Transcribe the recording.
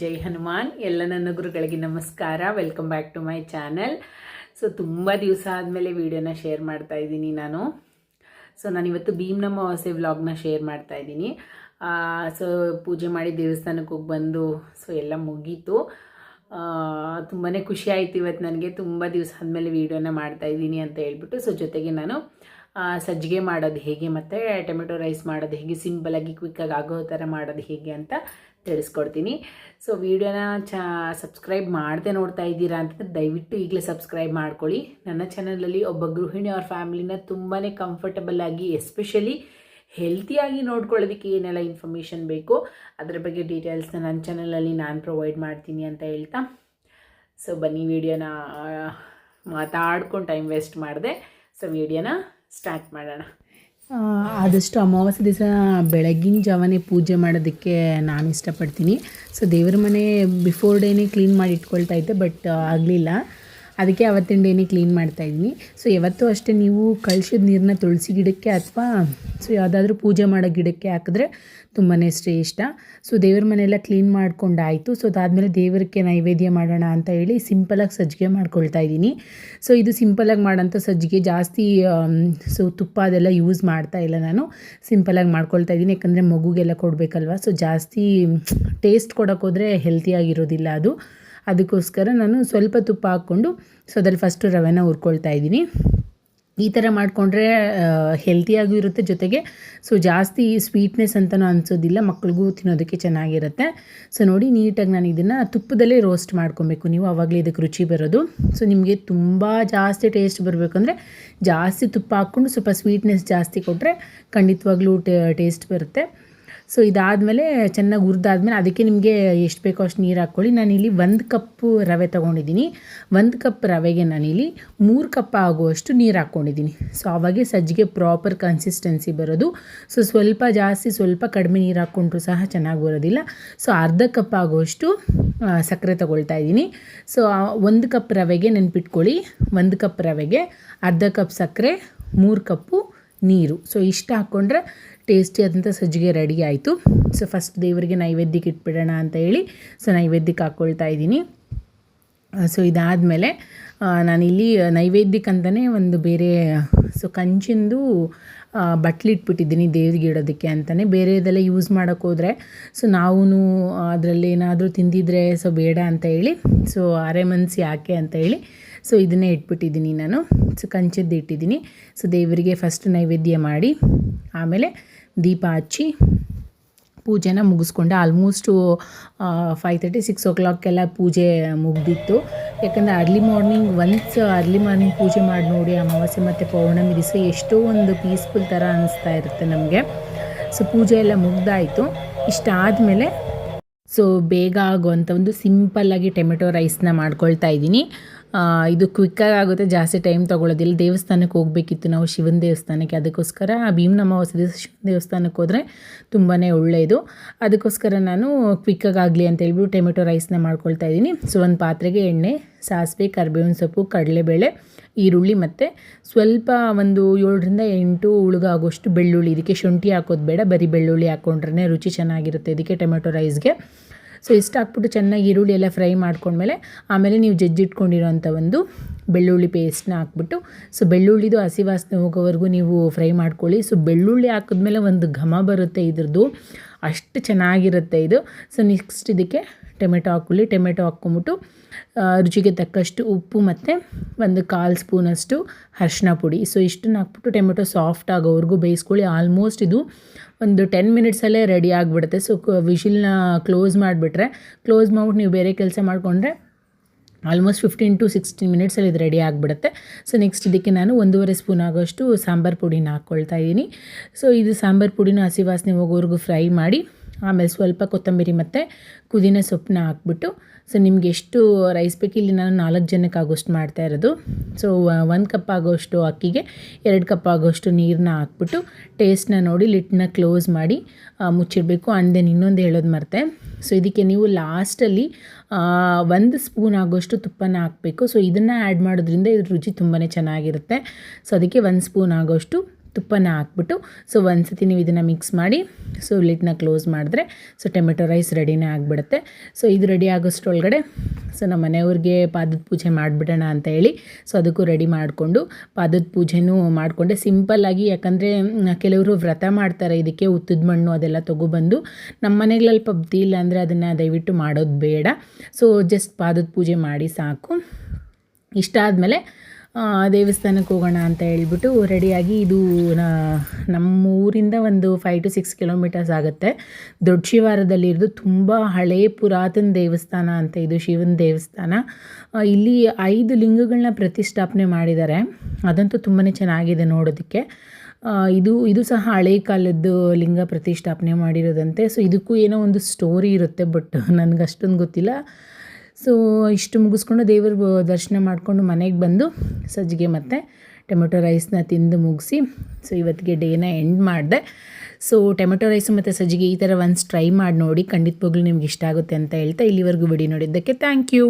ಜೈ ಹನುಮಾನ್. ಎಲ್ಲ ನನ್ನ ಗುರುಗಳಿಗೆ ನಮಸ್ಕಾರ. Welcome back to my channel so ತುಂಬ ದಿವಸ ಆದಮೇಲೆ ವಿಡಿಯೋನ ಶೇರ್ ಮಾಡ್ತಾ ಇದ್ದೀನಿ ನಾನು. ಸೊ ನಾನಿವತ್ತು ಭೀಮ್ನ ಅಮಾವಾಸ್ಯೆ ವ್ಲಾಗ್ನ ಶೇರ್ ಮಾಡ್ತಾ ಇದ್ದೀನಿ. ಸೊ ಪೂಜೆ ಮಾಡಿ ದೇವಸ್ಥಾನಕ್ಕೆ ಹೋಗಿ ಬಂದು ಸೊ ಎಲ್ಲ ಮುಗೀತು. ತುಂಬಾ ಖುಷಿ ಆಯಿತು ಇವತ್ತು ನನಗೆ. ತುಂಬ ದಿವಸ ಆದಮೇಲೆ ವೀಡಿಯೋನ ಮಾಡ್ತಾ ಇದ್ದೀನಿ ಅಂತ ಹೇಳ್ಬಿಟ್ಟು. ಸೊ ಜೊತೆಗೆ ನಾನು ಸಜ್ಜಿಗೆ ಮಾಡೋದು ಹೇಗೆ ಮತ್ತು, ಟೊಮೆಟೊ ರೈಸ್ ಮಾಡೋದು ಹೇಗೆ ಸಿಂಪಲಾಗಿ ಕ್ವಿಕ್ಕಾಗಿ ಆಗೋ ಥರ ಮಾಡೋದು ಹೇಗೆ ಅಂತ ತಿಳಿಸ್ಕೊಡ್ತೀನಿ. ಸೊ ವಿಡಿಯೋನ ಚ ಸಬ್ಸ್ಕ್ರೈಬ್ ಮಾಡದೆ ನೋಡ್ತಾ ಇದ್ದೀರಾ ಅಂತಂದರೆ ದಯವಿಟ್ಟು ಈಗಲೇ ಸಬ್ಸ್ಕ್ರೈಬ್ ಮಾಡ್ಕೊಳ್ಳಿ. ನನ್ನ ಚಾನಲಲ್ಲಿ ಒಬ್ಬ ಗೃಹಿಣಿ ಅವ್ರ ಫ್ಯಾಮಿಲಿನ ತುಂಬಾ ಕಂಫರ್ಟಬಲ್ ಆಗಿ ಎಸ್ಪೆಷಲಿ ಹೆಲ್ತಿಯಾಗಿ ನೋಡ್ಕೊಳ್ಳೋದಕ್ಕೆ ಏನೆಲ್ಲ ಇನ್ಫಾರ್ಮೇಷನ್ ಬೇಕು, ಅದರ ಬಗ್ಗೆ ಡೀಟೇಲ್ಸ್ನ ನನ್ನ ಚಾನಲಲ್ಲಿ ನಾನು ಪ್ರೊವೈಡ್ ಮಾಡ್ತೀನಿ ಅಂತ ಹೇಳ್ತಾ. ಸೊ ಬನ್ನಿ ವಿಡಿಯೋನ ಮಾತಾಡ್ಕೊಂಡು ಟೈಮ್ ವೇಸ್ಟ್ ಮಾಡಿದೆ. ಸೊ ವಿಡಿಯೋನ ಸ್ಟಾರ್ಟ್ ಮಾಡೋಣ. ಆದಷ್ಟು ಅಮಾವಾಸ್ಯೆ ದಿವಸ ಬೆಳಗಿನ ಜಾವನೇ ಪೂಜೆ ಮಾಡೋದಕ್ಕೆ ನಾನು ಇಷ್ಟಪಡ್ತೀನಿ. ಸೊ ದೇವ್ರ ಮನೆ ಬಿಫೋರ್ ಡೇನೇ ಕ್ಲೀನ್ ಮಾಡಿ ಇಟ್ಕೊಳ್ತಾ ಇದ್ದೆ ಬಟ್ ಆಗಲಿಲ್ಲ. ಅದಕ್ಕೆ ಅವತ್ತಿನ ಡೇನೇ ಕ್ಲೀನ್ ಮಾಡ್ತಾ ಇದ್ದೀನಿ ಸೊ ಯಾವತ್ತೂ ಅಷ್ಟೇ ನೀವು ಕಳ್ಸಿದ ನೀರನ್ನ ತುಳಸಿ ಗಿಡಕ್ಕೆ ಅಥವಾ ಸೊ ಯಾವುದಾದ್ರೂ ಪೂಜೆ ಮಾಡೋ ಗಿಡಕ್ಕೆ ಹಾಕಿದ್ರೆ ತುಂಬಾ ಶ್ರೇಷ್ಠ. ಸೊ ದೇವ್ರ ಮನೆಯೆಲ್ಲ ಕ್ಲೀನ್ ಮಾಡ್ಕೊಂಡಾಯಿತು. ಸೊ ಅದಾದಮೇಲೆ ದೇವರಿಗೆ ನೈವೇದ್ಯ ಮಾಡೋಣ ಅಂತ ಹೇಳಿ ಸಿಂಪಲಾಗಿ ಸಜ್ಜಿಗೆ ಮಾಡ್ಕೊಳ್ತಾ ಇದ್ದೀನಿ. ಸೊ ಇದು ಸಿಂಪಲಾಗಿ ಮಾಡೋಂಥ ಸಜ್ಜಿಗೆ ಜಾಸ್ತಿ ಸೊ ತುಪ್ಪ ಅದೆಲ್ಲ ಯೂಸ್ ಮಾಡ್ತಾ ಇಲ್ಲ ನಾನು. ಸಿಂಪಲಾಗಿ ಮಾಡ್ಕೊಳ್ತಾ ಇದ್ದೀನಿ. ಯಾಕಂದರೆ ಮಗುಗೆಲ್ಲ ಕೊಡಬೇಕಲ್ವ? ಸೊ ಜಾಸ್ತಿ ಟೇಸ್ಟ್ ಕೊಡೋಕ್ಕೋದ್ರೆ ಹೆಲ್ತಿಯಾಗಿರೋದಿಲ್ಲ ಅದು. ಅದಕ್ಕೋಸ್ಕರ ನಾನು ಸ್ವಲ್ಪ ತುಪ್ಪ ಹಾಕ್ಕೊಂಡು ಸೊ ಅದ್ರಲ್ಲಿ ಫಸ್ಟು ರವೆನ ಹುರ್ಕೊಳ್ತಾ ಇದ್ದೀನಿ. ಈ ಥರ ಮಾಡಿಕೊಂಡ್ರೆ ಹೆಲ್ತಿಯಾಗೂ ಇರುತ್ತೆ ಜೊತೆಗೆ ಸೊ ಜಾಸ್ತಿ ಸ್ವೀಟ್ನೆಸ್ ಅಂತಲೂ ಅನಿಸೋದಿಲ್ಲ, ಮಕ್ಳಿಗೂ ತಿನ್ನೋದಕ್ಕೆ ಚೆನ್ನಾಗಿರುತ್ತೆ. ಸೊ ನೋಡಿ ನೀಟಾಗಿ ನಾನು ಇದನ್ನು ತುಪ್ಪದಲ್ಲೇ ರೋಸ್ಟ್ ಮಾಡ್ಕೊಬೇಕು. ನೀವು ಆವಾಗಲೇ ಇದಕ್ಕೆ ರುಚಿ ಬರೋದು. ಸೊ ನಿಮಗೆ ತುಂಬ ಜಾಸ್ತಿ ಟೇಸ್ಟ್ ಬರಬೇಕಂದ್ರೆ ಜಾಸ್ತಿ ತುಪ್ಪ ಹಾಕ್ಕೊಂಡು ಸ್ವಲ್ಪ ಸ್ವೀಟ್ನೆಸ್ ಜಾಸ್ತಿ ಕೊಟ್ಟರೆ ಖಂಡಿತವಾಗ್ಲೂ ಟೇಸ್ಟ್ ಬರುತ್ತೆ. ಸೊ ಇದಾದಮೇಲೆ ಚೆನ್ನಾಗಿ ಹುರಿದಾದ್ಮೇಲೆ ಅದಕ್ಕೆ ನಿಮಗೆ ಎಷ್ಟು ಬೇಕೋ ಅಷ್ಟು ನೀರು ಹಾಕ್ಕೊಳ್ಳಿ. ನಾನಿಲ್ಲಿ ಒಂದು ಕಪ್ಪು ರವೆ ತೊಗೊಂಡಿದ್ದೀನಿ. ಒಂದು ಕಪ್ ರವೆಗೆ ನಾನಿಲ್ಲಿ ಮೂರು ಕಪ್ ಆಗುವಷ್ಟು ನೀರು ಹಾಕ್ಕೊಂಡಿದ್ದೀನಿ. ಸೊ ಆವಾಗೆ ಸಜ್ಜಿಗೆ ಪ್ರಾಪರ್ ಕನ್ಸಿಸ್ಟೆನ್ಸಿ ಬರೋದು. ಸೊ ಸ್ವಲ್ಪ ಜಾಸ್ತಿ, ಸ್ವಲ್ಪ ಕಡಿಮೆ ನೀರು ಹಾಕ್ಕೊಂಡ್ರು ಸಹ ಚೆನ್ನಾಗಿ ಬರೋದಿಲ್ಲ. ಸೊ ಅರ್ಧ ಕಪ್ ಆಗುವಷ್ಟು ಸಕ್ಕರೆ ತೊಗೊಳ್ತಾ ಇದ್ದೀನಿ. ಸೊ ಒಂದು ಕಪ್ ರವೆಗೆ ನೆನ್ಪಿಟ್ಕೊಳ್ಳಿ. ಒಂದು ಕಪ್ ರವೆಗೆ ಅರ್ಧ ಕಪ್ ಸಕ್ಕರೆ, ಮೂರು ಕಪ್ಪು ನೀರು. ಸೊ ಇಷ್ಟು ಹಾಕ್ಕೊಂಡ್ರೆ ಟೇಸ್ಟಿ ಆದಂಥ ಸಜ್ಜಿಗೆ ರೆಡಿ ಆಯಿತು. ಸೊ ಫಸ್ಟ್ ದೇವರಿಗೆ ನೈವೇದ್ಯಕ್ಕೆ ಇಟ್ಬಿಡೋಣ ಅಂತ ಹೇಳಿ ಸೊ ನೈವೇದ್ಯಕ್ಕೆ ಹಾಕ್ಕೊಳ್ತಾ ಇದ್ದೀನಿ. ಸೊ ಇದಾದಮೇಲೆ ನಾನಿಲ್ಲಿ ನೈವೇದ್ಯಕ್ಕೆ ಅಂತಲೇ ಒಂದು ಬೇರೆ ಸೊ ಕಂಚಿಂದು ಬಟ್ಲಿಟ್ಬಿಟ್ಟಿದ್ದೀನಿ ದೇವ್ರಿಗೆ ಇಡೋದಕ್ಕೆ ಅಂತಲೇ ಬೇರೆದೆಲ್ಲ ಯೂಸ್ ಮಾಡೋಕ್ಕೆ ಹೋದರೆ ಸೊ ನಾವು ಅದರಲ್ಲಿ ಏನಾದರೂ ತಿಂದಿದ್ರೆ ಸೊ ಬೇಡ ಅಂತ ಹೇಳಿ ಸೊ ಅರೆಮನ್ಸಿ ಯಾಕೆ ಅಂತ ಹೇಳಿ ಸೊ ಇದನ್ನೇ ಇಟ್ಬಿಟ್ಟಿದ್ದೀನಿ ನಾನು. ಸೊ ಕಂಚದ್ದು ಇಟ್ಟಿದ್ದೀನಿ. ಸೊ ದೇವರಿಗೆ ಫಸ್ಟ್ ನೈವೇದ್ಯ ಮಾಡಿ, ಆಮೇಲೆ ದೀಪ ಹಚ್ಚಿ, ಪೂಜೆನ ಮುಗಿಸ್ಕೊಂಡೆ ಆಲ್ಮೋಸ್ಟು ಫೈವ್ ತರ್ಟಿ ಸಿಕ್ಸ್ ಓ ಕ್ಲಾಕ್ಗೆಲ್ಲ ಪೂಜೆ ಮುಗ್ದಿತ್ತು. ಯಾಕಂದರೆ early morning once early morning ಪೂಜೆ ಮಾಡಿ ನೋಡಿ ಅಮಾವಾಸ್ಯೆ ಮತ್ತು ಪೌರ್ಣಮಿ ದಿವಸ ಎಷ್ಟೋ ಒಂದು ಪೀಸ್ಫುಲ್ ಥರ ಅನಿಸ್ತಾ ಇರುತ್ತೆ ನಮಗೆ. ಸೊ ಪೂಜೆ ಎಲ್ಲ ಮುಗ್ದಾಯಿತು. ಇಷ್ಟಾದಮೇಲೆ ಸೊ ಬೇಗ ಆಗುವಂಥ ಒಂದು ಸಿಂಪಲ್ಲಾಗಿ ಟೊಮೆಟೊ ರೈಸ್ನ ಮಾಡ್ಕೊಳ್ತಾ ಇದ್ದೀನಿ. ಇದು ಕ್ವಿಕ್ಕಾಗಿ ಆಗುತ್ತೆ, ಜಾಸ್ತಿ ಟೈಮ್ ತೊಗೊಳ್ಳೋದಿಲ್ಲ. ದೇವಸ್ಥಾನಕ್ಕೆ ಹೋಗಬೇಕಿತ್ತು ನಾವು ಶಿವನ ದೇವಸ್ಥಾನಕ್ಕೆ. ಅದಕ್ಕೋಸ್ಕರ ಭೀಮ್ ಅಮಾವಾಸ್ಯ ದಿವಸ ಶಿವನ ದೇವಸ್ಥಾನಕ್ಕೆ ಹೋದರೆ ತುಂಬಾ ಒಳ್ಳೆಯದು ಅದಕ್ಕೋಸ್ಕರ ನಾನು ಕ್ವಿಕ್ಕಾಗಿ ಆಗಲಿ ಅಂತ ಹೇಳ್ಬಿಟ್ಟು ಟೊಮೆಟೊ ರೈಸ್ನ ಮಾಡ್ಕೊಳ್ತಾ ಇದ್ದೀನಿ. ಸೊ ಒಂದು ಪಾತ್ರೆಗೆ ಎಣ್ಣೆ, ಸಾಸಿವೆ, ಕರಿಬೇವಿನ ಸೊಪ್ಪು, ಕಡಲೆಬೇಳೆ ಈರುಳ್ಳಿ ಮತ್ತು ಸ್ವಲ್ಪ ಒಂದು ಏಳರಿಂದ ಎಂಟು ಉಳುಗಾಗೋಷ್ಟು ಬೆಳ್ಳುಳ್ಳಿ, ಇದಕ್ಕೆ ಶುಂಠಿ ಹಾಕೋದು ಬೇಡ, ಬರೀ ಬೆಳ್ಳುಳ್ಳಿ ಹಾಕ್ಕೊಂಡ್ರೆ ರುಚಿ ಚೆನ್ನಾಗಿರುತ್ತೆ ಇದಕ್ಕೆ ಟೊಮೆಟೊ ರೈಸ್ಗೆ. ಸೊ ಇಷ್ಟು ಹಾಕ್ಬಿಟ್ಟು ಚೆನ್ನಾಗಿ ಈರುಳ್ಳಿ ಎಲ್ಲ ಫ್ರೈ ಮಾಡ್ಕೊಂಡ್ಮೇಲೆ ಆಮೇಲೆ ನೀವು ಜಜ್ಜಿಟ್ಕೊಂಡಿರೋಂಥ ಒಂದು ಬೆಳ್ಳುಳ್ಳಿ ಪೇಸ್ಟ್ನ ಹಾಕ್ಬಿಟ್ಟು ಸೊ ಬೆಳ್ಳುಳ್ಳಿದು ಹಸಿ ವಾಸನೆ ಹೋಗೋವರೆಗೂ ನೀವು ಫ್ರೈ ಮಾಡ್ಕೊಳ್ಳಿ. ಸೊ ಬೆಳ್ಳುಳ್ಳಿ ಹಾಕಿದ್ಮೇಲೆ ಒಂದು ಘಮ ಬರುತ್ತೆ ಇದ್ರದ್ದು, ಅಷ್ಟು ಚೆನ್ನಾಗಿರುತ್ತೆ ಇದು. ಸೊ ನೆಕ್ಸ್ಟ್ ಇದಕ್ಕೆ ಟೊಮೆಟೊ ಹಾಕ್ಕೊಳ್ಳಿ. ಟೊಮೆಟೊ ಹಾಕ್ಕೊಂಬಿಟ್ಟು ರುಚಿಗೆ ತಕ್ಕಷ್ಟು ಉಪ್ಪು ಮತ್ತು ಒಂದು ಕಾಲು ಸ್ಪೂನಷ್ಟು ಅರಿಶಿನ ಪುಡಿ. ಸೊ ಇಷ್ಟನ್ನು ಹಾಕ್ಬಿಟ್ಟು ಟೊಮೆಟೊ ಸಾಫ್ಟ್ ಆಗೋವರೆಗೂ ಬೇಯಿಸ್ಕೊಳ್ಳಿ. ಆಲ್ಮೋಸ್ಟ್ ಇದು ಒಂದು ಟೆನ್ ಮಿನಿಟ್ಸಲ್ಲೇ ರೆಡಿ ಆಗಿಬಿಡುತ್ತೆ. ಸೊ ವಿಶಿಲ್ನ ಕ್ಲೋಸ್ ಮಾಡಿಬಿಟ್ರೆ ಕ್ಲೋಸ್ ಮಾಡ್ಬಿಟ್ಟು ನೀವು ಬೇರೆ ಕೆಲಸ ಮಾಡಿಕೊಂಡ್ರೆ ಆಲ್ಮೋಸ್ಟ್ ಫಿಫ್ಟೀನ್ ಟು ಸಿಕ್ಸ್ಟೀನ್ ಮಿನಿಟ್ಸಲ್ಲಿ ಇದು ರೆಡಿ ಆಗಿಬಿಡುತ್ತೆ. ಸೊ ನೆಕ್ಸ್ಟ್ ಇದಕ್ಕೆ ನಾನು ಒಂದೂವರೆ ಸ್ಪೂನ್ ಆಗೋಷ್ಟು ಸಾಂಬಾರು ಪುಡಿನ ಹಾಕ್ಕೊಳ್ತಾ ಇದ್ದೀನಿ. ಸೊ ಇದು ಸಾಂಬಾರು ಪುಡಿನ ಹಸಿವಾಸನೆ ಹೋಗೋವರೆಗೂ ಫ್ರೈ ಮಾಡಿ ಆಮೇಲೆ ಸ್ವಲ್ಪ ಕೊತ್ತಂಬರಿ ಮತ್ತು ಪುದೀನ ಸೊಪ್ಪನ್ನ ಹಾಕ್ಬಿಟ್ಟು ಸೊ ನಿಮ್ಗೆ ಎಷ್ಟು ರೈಸ್ ಬೇಕು ಇಲ್ಲಿ ನಾನು ನಾಲ್ಕು ಜನಕ್ಕೆ ಆಗೋಷ್ಟು ಮಾಡ್ತಾ ಇರೋದು. ಸೊ ಒಂದು ಕಪ್ ಆಗೋಷ್ಟು ಅಕ್ಕಿಗೆ, ಎರಡು ಕಪ್ ಆಗೋಷ್ಟು ನೀರನ್ನ ಹಾಕ್ಬಿಟ್ಟು ಟೇಸ್ಟ್ನ ನೋಡಿ ಲಿಟ್ನ ಕ್ಲೋಸ್ ಮಾಡಿ ಮುಚ್ಚಿಡಬೇಕು. ಆ್ಯಂಡ್ ದೆನ್ ಇನ್ನೊಂದು ಹೇಳೋದು ಮರ್ತೆ. ಸೊ ಇದಕ್ಕೆ ನೀವು ಲಾಸ್ಟಲ್ಲಿ ಒಂದು ಸ್ಪೂನ್ ಆಗೋಷ್ಟು ತುಪ್ಪನ ಹಾಕಬೇಕು. ಸೊ ಇದನ್ನು ಆ್ಯಡ್ ಮಾಡೋದ್ರಿಂದ ಇದ್ರ ರುಚಿ ತುಂಬಾ ಚೆನ್ನಾಗಿರುತ್ತೆ. ಸೊ ಅದಕ್ಕೆ ಒಂದು ಸ್ಪೂನ್ ಆಗೋಷ್ಟು ತುಪ್ಪನ ಹಾಕ್ಬಿಟ್ಟು ಸೊ ಒಂದು ಸತಿ ನೀವು ಇದನ್ನು ಮಿಕ್ಸ್ ಮಾಡಿ ಸೊ ಲಿಟ್ನ ಕ್ಲೋಸ್ ಮಾಡಿದ್ರೆ ಸೊ ಟೊಮೆಟೊ ರೈಸ್ ರೆಡಿನೇ ಆಗಿಬಿಡುತ್ತೆ. ಸೊ ಇದು ರೆಡಿ ಆಗೋಷ್ಟ್ರೊಳಗಡೆ ಸೊ ನಮ್ಮ ಮನೆಯವ್ರಿಗೆ ಪಾದದ ಪೂಜೆ ಮಾಡಿಬಿಡೋಣ ಅಂತ ಹೇಳಿ ಸೊ ಅದಕ್ಕೂ ರೆಡಿ ಮಾಡಿಕೊಂಡು, ಪಾದದ ಪೂಜೆನೂ ಮಾಡಿಕೊಂಡೆ. ಸಿಂಪಲ್ಲಾಗಿ ಯಾಕಂದರೆ ಕೆಲವರು ವ್ರತ ಮಾಡ್ತಾರೆ, ಇದಕ್ಕೆ ಉತ್ತದ ಮಣ್ಣು ಅದೆಲ್ಲ ತೊಗೊಬಂದು. ನಮ್ಮ ಮನೆಗಳಲ್ಲಿ ಪಬ್ದಿ ಇಲ್ಲ ಅಂದರೆ ಅದನ್ನು ದಯವಿಟ್ಟು ಮಾಡೋದು ಬೇಡ. ಸೊ ಜಸ್ಟ್ ಪಾದದ ಪೂಜೆ ಮಾಡಿ ಸಾಕು. ಇಷ್ಟ ಆದಮೇಲೆ ದೇವಸ್ಥಾನಕ್ಕೆ ಹೋಗೋಣ ಅಂತ ಹೇಳ್ಬಿಟ್ಟು ರೆಡಿಯಾಗಿ ಇದು ನಮ್ಮ ಊರಿಂದ ಒಂದು ಫೈವ್ ಟು ಸಿಕ್ಸ್ ಕಿಲೋಮೀಟರ್ಸ್ ಆಗುತ್ತೆ. ದೊಡ್ಡ ಶಿವಾರದಲ್ಲಿರೋದು ತುಂಬ ಹಳೇ ಪುರಾತನ ದೇವಸ್ಥಾನ ಅಂತ ಇದು ಶಿವನ ದೇವಸ್ಥಾನ. ಇಲ್ಲಿ ಐದು ಲಿಂಗಗಳನ್ನ ಪ್ರತಿಷ್ಠಾಪನೆ ಮಾಡಿದ್ದಾರೆ. ಅದಂತೂ ತುಂಬಾ ಚೆನ್ನಾಗಿದೆ ನೋಡೋದಕ್ಕೆ. ಇದು ಇದು ಸಹ ಹಳೆ ಕಾಲದ್ದು ಲಿಂಗ ಪ್ರತಿಷ್ಠಾಪನೆ ಮಾಡಿರೋದಂತೆ. ಸೊ ಇದಕ್ಕೂ ಏನೋ ಒಂದು ಸ್ಟೋರಿ ಇರುತ್ತೆ ಬಟ್ ನನಗೆ ಅಷ್ಟೊಂದು ಗೊತ್ತಿಲ್ಲ. ಸೊ, ಇಷ್ಟು ಮುಗಿಸ್ಕೊಂಡು ದೇವ್ರ ದರ್ಶನ ಮಾಡಿಕೊಂಡು ಮನೆಗೆ ಬಂದು ಸಜ್ಜಿಗೆ ಮತ್ತು ಟೊಮೆಟೊ ರೈಸ್ನ ತಿಂದು ಮುಗಿಸಿ, ಸೊ, ಇವತ್ತಿಗೆ ಡೇನ ಎಂಡ್ ಮಾಡಿದೆ. ಸೊ, ಟೊಮೆಟೊ ರೈಸು ಮತ್ತು ಸಜ್ಜಿಗೆ ಈ ಥರ ಒನ್ಸ್ ಟ್ರೈ ಮಾಡಿ ನೋಡಿ ಖಂಡಿತವಾಗ್ಲೂ ನಿಮ್ಗೆ ಇಷ್ಟ ಆಗುತ್ತೆ ಅಂತ ಹೇಳ್ತಾ ಇಲ್ಲಿವರೆಗೂ ಬಿಡಿ ನೋಡಿದ್ದಕ್ಕೆ ಥ್ಯಾಂಕ್ ಯು